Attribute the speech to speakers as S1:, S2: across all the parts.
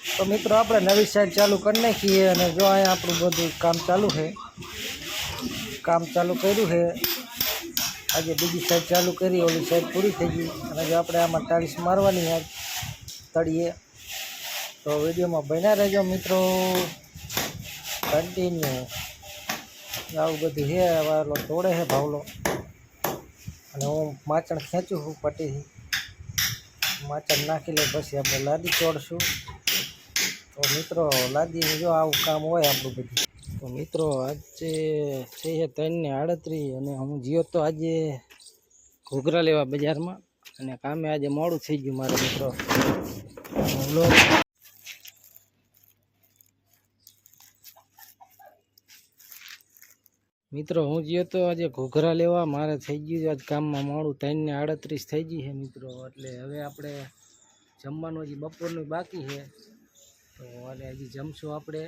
S1: તો મિત્રો, આપણે નવી સાઈડ ચાલુ કરી નાખીએ અને જો અહીંયા આપણું બધું કામ ચાલુ છે, કામ ચાલુ કર્યું છે, આજે બીજી સાઈડ ચાલુ કરી, ઓલી સાઈડ પૂરી થઈ ગઈ. અને જો આપણે આમાં ટાઇલ્સ મારવાની આજ તળીએ. તો વિડીયોમાં બન્યા રહેજો મિત્રો. કન્ટિન્યુ આવું બધું છે, વાલો તોડે છે, ભાવલો. અને હું માચણ ખેંચું છું પટીથી માચણ નાખી લે, પછી આપણે લાદી તોડશું. તો મિત્રો લાદી જો આવું કામ હોય આપણું બધું. તો મિત્રો, આજે છે છે ત્રણને આડત્રીસ અને હું જીઓ તો આજે ઘૂઘરા લેવા બજારમાં અને કામે આજે મોડું થઈ ગયું મારો મિત્રો. મિત્રો, હું ગયો તો આજે ઘોઘરા લેવા, મારે થઈ ગયું આજ કામમાં મોડું. ત્રણને આડત્રીસ થઈ ગઈ છે મિત્રો, એટલે હવે આપણે જમવાનું હજી બપોરનું બાકી છે. તો અને હજી જમશું આપણે.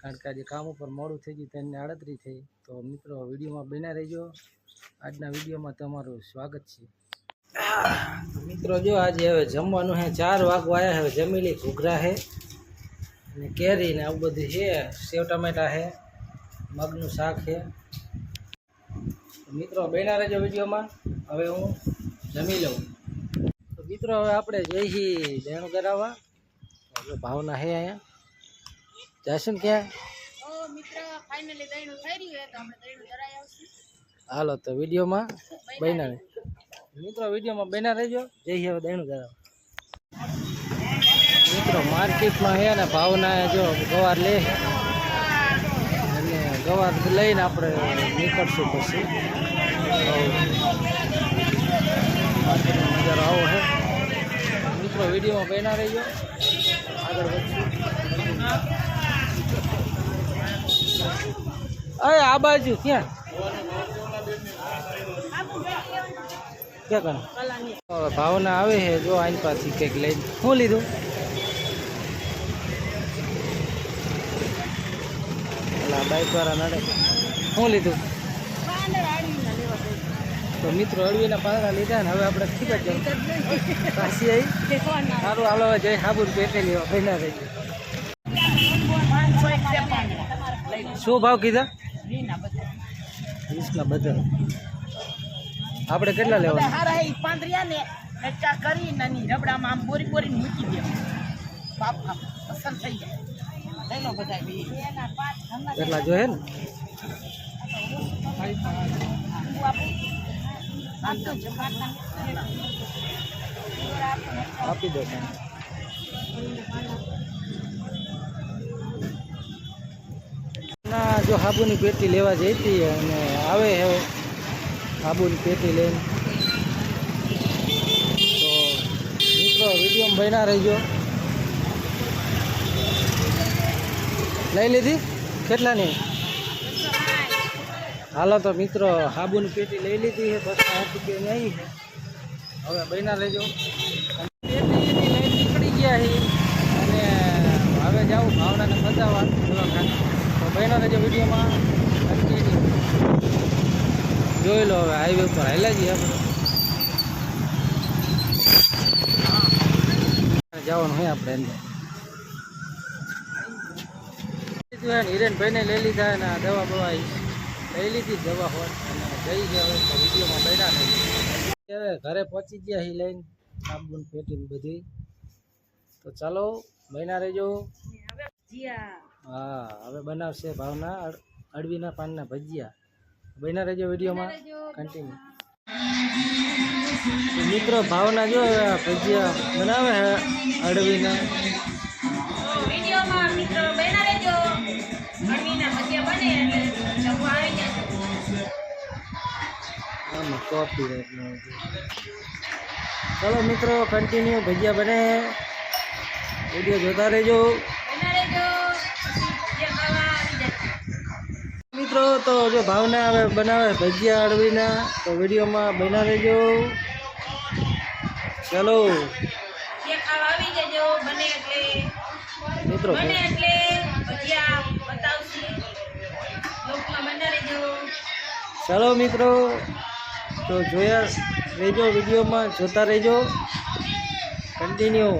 S1: કારણ કે આજે કામ ઉપર મોડું થઈ ગયું ત્રણને આડતરી થઈ. તો મિત્રો વિડીયોમાં બન્યા રહેજો. આજના વિડીયોમાં તમારું સ્વાગત છે. મિત્રો, જો આજે હવે જમવાનું હે, ચાર વાગવા આવ્યા હવે જમી લઈ ઘૂઘરા છે અને કેરી ને આવું બધું છે સેવ ટમેટા છે મગનું શાક છે મિત્રો, બન્યા રહેજો વિડીયોમાં. હવે હું જમી લઉં. તો મિત્રો, હવે આપણે જઈશી દેણું કરાવવા તો ભાવના હે અહીંયા? જઈશું ને ક્યાં હાલો તો વિડીયોમાં બન્યા મિત્રો વિડીયોમાં બન્યા રહેજો. જય હવે દેણું ધરાવ. મિત્રો માર્કેટમાં છે ને ભાવના જો ગવાર લે. અને ગવાર લઈને આપણે નીકળશું પછી. માર્કેટનો નજારો આવો છે મિત્રો વિડીયોમાં બન્યા રહેજો. અરે, આ બાજુ, ક્યાં? ક્યાં કણ ભાવના આવે છે, જો આની પાછી કંઈક લઈને. શું લીધું? બાઈક વાળા નડે. શું લીધું? તો મિત્રો અળવીના પાંદડા લીધા ને હવે આપણે ખીબા જવું પાછી આવી સારું હાલો જય સાબુન પેટે લેવા બન્યા રહી શું ભાવ કીધા? વીસના બધા આપણે કેટલા લેવા
S2: હારા એ પાંદરિયા ને હેચા કરી નાની રબડામાં આમ બોરી બોરી મૂકી દે. બાપ પસંદ થઈ જાય. લઈ લો બધા બી.
S1: જોઈએ ને. આપી દો ના, જો હાબુની પેટી લેવા જઈ હતી અને આવે હવે હાબુની પેટી લઈને. તો મિત્રો વીડિયો બન્યા રહીજો. લઈ લીધી? કેટલાની? હાલો તો મિત્રો હાબુની પેટી લઈ લીધી છે, બસ આઠ રૂપિયાની આવી છે. હવે બહેના રહેજો પેટીની નીકળી ગયા છે અને હવે જાઉં ભાવનાને બતાવવા તો બહેના રહેજો વિડીયોમાં. જોઈ લો હવે હાઈવે ઉપર હાલ્યા જઈએ આપણે. જવાનું હોય આપણે એને હિરેનભાઈને લઈ લીધા અને દવા બવા લઈ લીધી જવા હોત અને જઈ ગયા હવે તો વિડીયોમાં બન્યા નહીં અત્યારે ઘરે પહોંચી ગયા હી લઈને, સાબુન પેટી બધી. તો ચાલો, બન્યા રહેજો. હા, હવે બનાવશે ભાવના અડવીના પાનના ભજીયા. બન્યા રહેજો વિડીયોમાં. કન્ટિન્યુ મિત્રો, ભાવના જો, ભજીયા બનાવે હે અડવીના આમાં ચલો મિત્રો કન્ટિન્યુ ભજીયા બને. વીડિયો જોતા રહેજો.
S2: આવી
S1: મિત્રો તો જો ભાવના હવે બનાવે ભજીયા અળવીના તો વિડીયોમાં બના રહેજો. ચલો.
S2: આવી
S1: મિત્રો ચલો મિત્રો. તો જોયા રહેજો વિડીયોમાં જોતા રહેજો કન્ટિન્યુ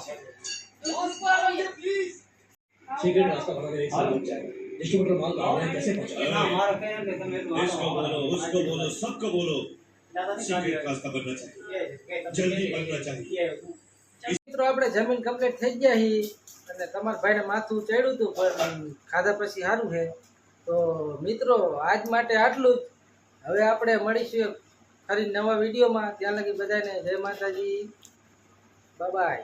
S1: Thank you.
S3: सिगरेट रास्ता बता दे एक साल लग जाएगा डिस्ट्रीब्यूटर माल ला रहे हैं कैसे पहुंचाएगा
S4: इसको बोलो उसको बोलो सबको बोलो सीक्रेट रास्ता बनना चाहिए जल्दी बनना चाहिए
S1: મિત્રો આપણે જમીન કમ્પ્લીટ થઈ ગયા હી અને તમારા ભાઈને માથું ચડ્યું હતું પણ ખાધા પછી સારું છે તો મિત્રો આજ માટે આટલું જ હવે આપણે મળીશું એક ફરી નવા વિડીયોમાં ત્યાં લગી બધાને જય માતાજી બાય